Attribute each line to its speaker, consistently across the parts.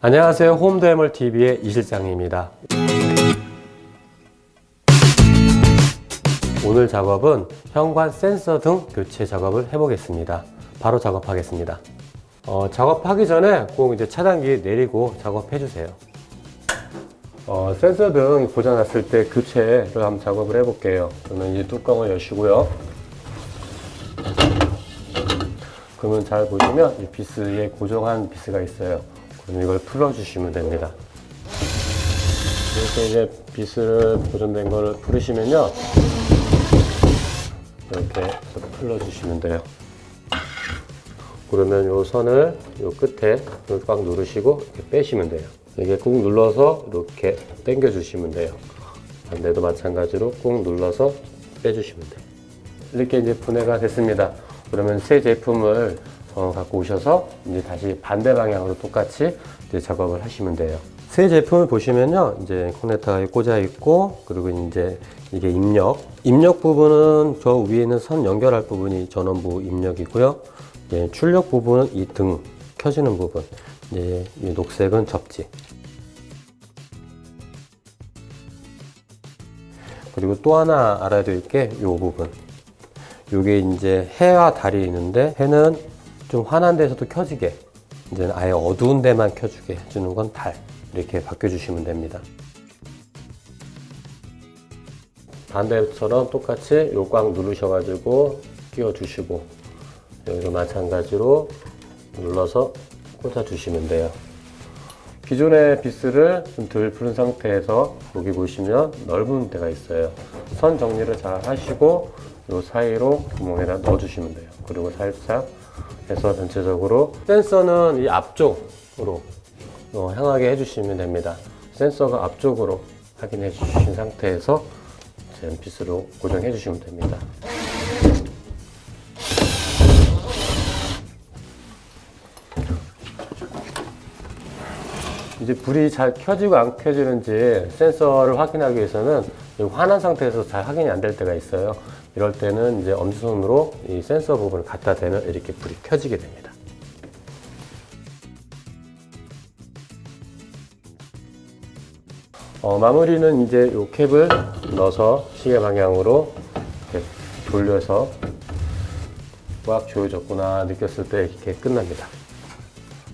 Speaker 1: 안녕하세요. 홈드해멀 TV의 이 실장입니다. 오늘 작업은 현관 센서 등 교체 작업을 해보겠습니다. 바로 작업하겠습니다. 어, 작업하기 전에 꼭 이제 차단기 내리고 작업해 주세요. 어, 센서 등 고장났을 때 교체를 한번 작업을 해볼게요. 그러면 이제 뚜껑을 여시고요. 그러면 잘 보시면 이 비스에 고정한 비스가 있어요. 이걸 풀어주시면 됩니다. 이렇게 이제 비스를 고정된 거를 풀으시면요. 이렇게 풀어주시면 돼요. 그러면 요 선을 요 끝에 꽉 누르시고 이렇게 빼시면 돼요. 이게 꾹 눌러서 이렇게 당겨 주시면 돼요. 반대도 마찬가지로 꾹 눌러서 빼주시면 돼요. 이렇게 이제 분해가 됐습니다. 그러면 새 제품을 어, 갖고 오셔서 이제 다시 반대 방향으로 똑같이 이제 작업을 하시면 돼요. 새 제품을 보시면요, 이제 커넥터가 꽂아 있고, 그리고 이제 이게 입력. 입력 부분은 저 위에 있는 선 연결할 부분이 전원부 입력이고요. 이제 출력 부분은 이 등 켜지는 부분. 이제 이 녹색은 접지. 그리고 또 하나 알아야 될 게 이 부분. 요게 이제 해와 달이 있는데 해는 좀 환한 데서도 켜지게 이제 아예 어두운 데만 켜주게 해주는 건 달. 이렇게 바꿔주시면 됩니다. 반대처럼 똑같이 요 꽉 누르셔가지고 끼워주시고 여기도 마찬가지로 눌러서 꽂아주시면 돼요. 기존의 비스를 좀덜 푸른 상태에서 여기 보시면 넓은 데가 있어요. 선 정리를 잘 하시고 요 사이로 구멍에다 넣어주시면 돼요. 그리고 살짝 해서 전체적으로 센서는 이 앞쪽으로 어, 향하게 해주시면 됩니다. 센서가 앞쪽으로 확인해 주신 상태에서 젠 피스로 고정해 주시면 됩니다. 이제 불이 잘 켜지고 안 켜지는지 센서를 확인하기 위해서는 이 환한 상태에서 잘 확인이 안 될 때가 있어요. 이럴 때는 이제 엄지손으로 이 센서 부분을 갖다 대면 이렇게 불이 켜지게 됩니다. 어, 마무리는 이제 이 캡을 넣어서 시계 방향으로 이렇게 돌려서 꽉 조여졌구나 느꼈을 때 이렇게 끝납니다.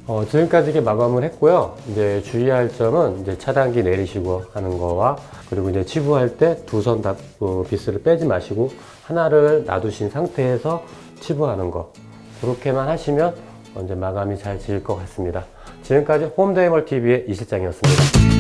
Speaker 1: 어, 지금까지 이렇게 마감을 했고요. 이제 주의할 점은 이제 차단기 내리시고 하는 거와 그리고 이제 치부할 때 두 선다 어, 비스를 빼지 마시고 하나를 놔두신 상태에서 치부하는 거 그렇게만 하시면 이제 마감이 잘 지을 것 같습니다. 지금까지 홈데이멀 TV의 이 실장이었습니다.